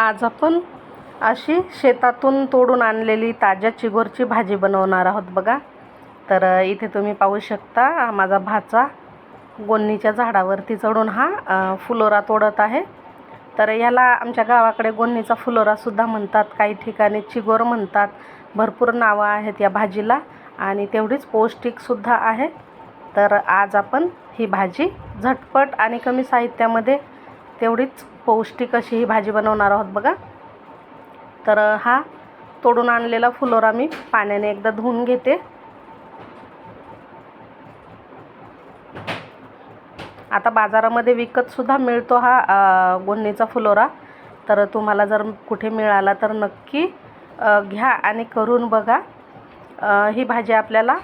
आज आपण अशी शेतातून तोडून आणलेली ताज्या चिगोरची भाजी बनवणार आहोत बघा. तर इथे तुम्ही पाहू शकता माझा भाचा गोन्नीच्या झाडावरती चढून हा फुलोरा तोडत आहे. तर याला आमच्या गावाकडे गोन्नीचा फुलोरासुद्धा म्हणतात. काही ठिकाणी चिगोर म्हणतात. भरपूर नावं आहेत या भाजीला आणि तेवढीच पौष्टिकसुद्धा आहे. तर आज आपण ही भाजी झटपट आणि कमी साहित्यामध्ये तेवढीच पौष्टिक अशी ही भाजी बनवणार आहोत बघा. तर हा तोडून आणलेला फुलोरा मी पाण्याने एकदा धुवून घेते. आता बाजारामध्ये विकतसुद्धा मिळतो हा अ, गोन्नीचा फुलोरा. तर तुम्हाला जर कुठे मिळाला तर नक्की घ्या आणि करून बघा. ही भाजी आपल्याला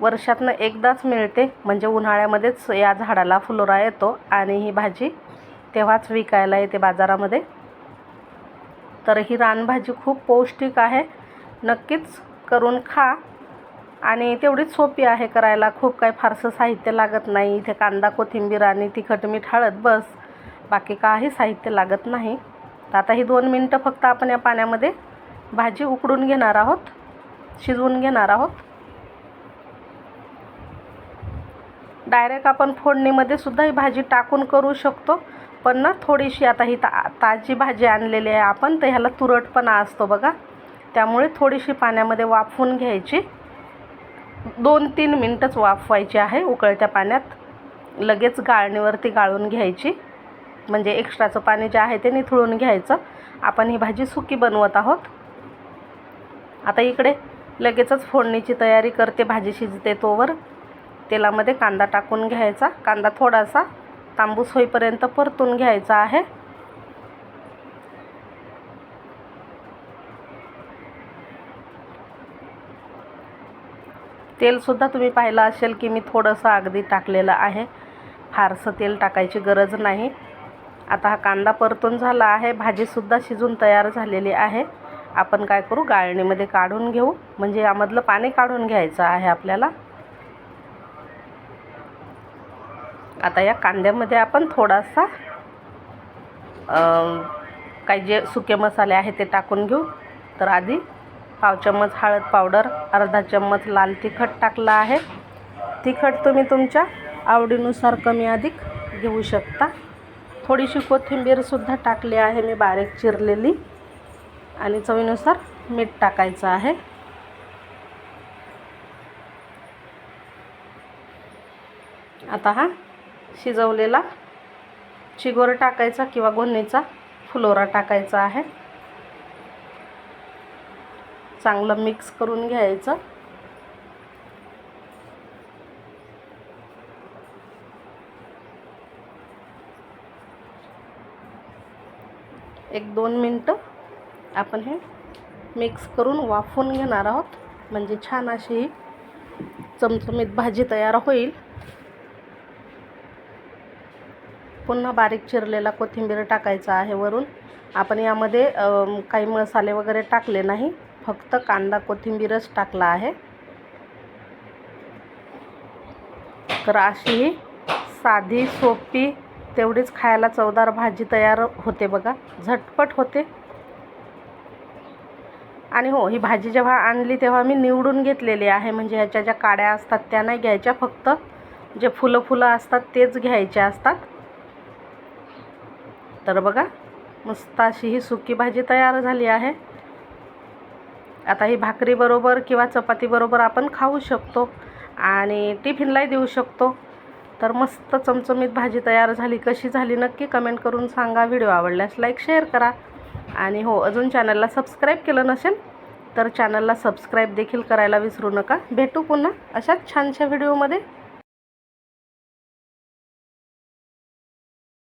वर्षातनं एकदाच मिळते. म्हणजे उन्हाळ्यामध्येच या झाडाला फुलोरा येतो आणि ही भाजी तेव्हाच विकायला येते बाजारामध्ये. तर ही रानभाजी खूप पौष्टिक आहे. नक्कीच करून खा. आणि तेवढीच सोपी आहे करायला. खूप काही फारसं साहित्य लागत नाही. इथे कांदा कोथिंबीर आणि तिखट मीठ हळद बस. बाकी काही साहित्य लागत नाही. तर आता ही दोन मिनटं फक्त आपण या पाण्यामध्ये भाजी उकडून घेणार आहोत. शिजवून घेणार आहोत. डायरेक्ट आपण फोडणीमध्ये सुद्धा ही भाजी टाकून करू शकतो. पण ना थोडीशी आता ही ता ताजी भाजी आणलेली आहे आपण तर ह्याला तुरटपणा असतो बघा. त्यामुळे थोडीशी पाण्यामध्ये वाफवून घ्यायची. दोन तीन मिनटंच वाफवायची आहे उकळत्या पाण्यात. लगेच गाळणीवरती गाळून घ्यायची. म्हणजे एक्स्ट्राचं पाणी जे आहे ते निथळून घ्यायचं. आपण ही भाजी सुकी बनवत आहोत. आता इकडे लगेचच फोडणीची तयारी करते भाजी शिजते तोवर. तेलामध्ये कांदा टाकून घ्यायचा. कांदा थोडासा तांबूस होईपर्यंत परतून घ्यायचा आहे. तेलसुद्धा तुम्ही पाहिलं असेल की मी थोडंसं अगदी टाकलेलं आहे. फारसं तेल टाकायची गरज नाही. आता हा कांदा परतून झाला आहे. भाजीसुद्धा शिजून तयार झालेली आहे. आपण काय करू? गाळणीमध्ये काढून घेऊ. म्हणजे यामधलं पाणी काढून घ्यायचं आहे आपल्याला. आता या कांद्यामध्ये आपण थोडासा काही जे सुके मसाले आहेत ते टाकून घेऊ. तर आधी पाव चम्मच हळद पावडर अर्धा चम्मच लाल तिखट टाकलं आहे. तिखट तुम्ही तुमच्या आवडीनुसार कमी अधिक घेऊ शकता. थोडीशी कोथिंबीरसुद्धा टाकली आहे मी बारीक चिरलेली. आणि चवीनुसार मीठ टाकायचं आहे. आता हा शिजवलेला चिगोर टाकायचा किंवा गोन्नीचा फुलोरा टाकायचा आहे. चांगलं मिक्स करून घ्यायचं. एक दोन मिनटं आपण हे मिक्स करून वाफवून घेणार आहोत. म्हणजे छान अशी ही चमचमीत भाजी तयार होईल. पुन्हा बारीक चिरलेला कोथिंबीर टाकायचा आहे वरून. आपण यामध्ये काही मसाले वगैरे टाकले नाही. फक्त कांदा कोथिंबीरच टाकला आहे. तर अशी ही साधी सोपी तेवढीच खायला चवदार भाजी तयार होते बघा. झटपट होते. आणि हो ही भाजी जेव्हा आणली तेव्हा मी निवडून घेतलेली आहे. म्हणजे ह्याच्या ज्या काड्या असतात त्या नाही घ्यायच्या. फक्त जे फुलं फुलं असतात तेच घ्यायचे असतात. तर बघा मस्त अशी ही सुकी भाजी तयार झाली आहे. आता ही भाकरीबरोबर किंवा चपातीबरोबर आपण खाऊ शकतो आणि टिफिनलाही देऊ शकतो. तर मस्त चमचमीत भाजी तयार झाली. कशी झाली नक्की कमेंट करून सांगा. व्हिडिओ आवडल्यास लाईक शेअर करा. आणि हो अजून चॅनलला सबस्क्राईब केलं नसेल तर चॅनलला सबस्क्राईब देखील करायला विसरू नका. भेटू पुन्हा अशाच छानशा व्हिडिओमध्ये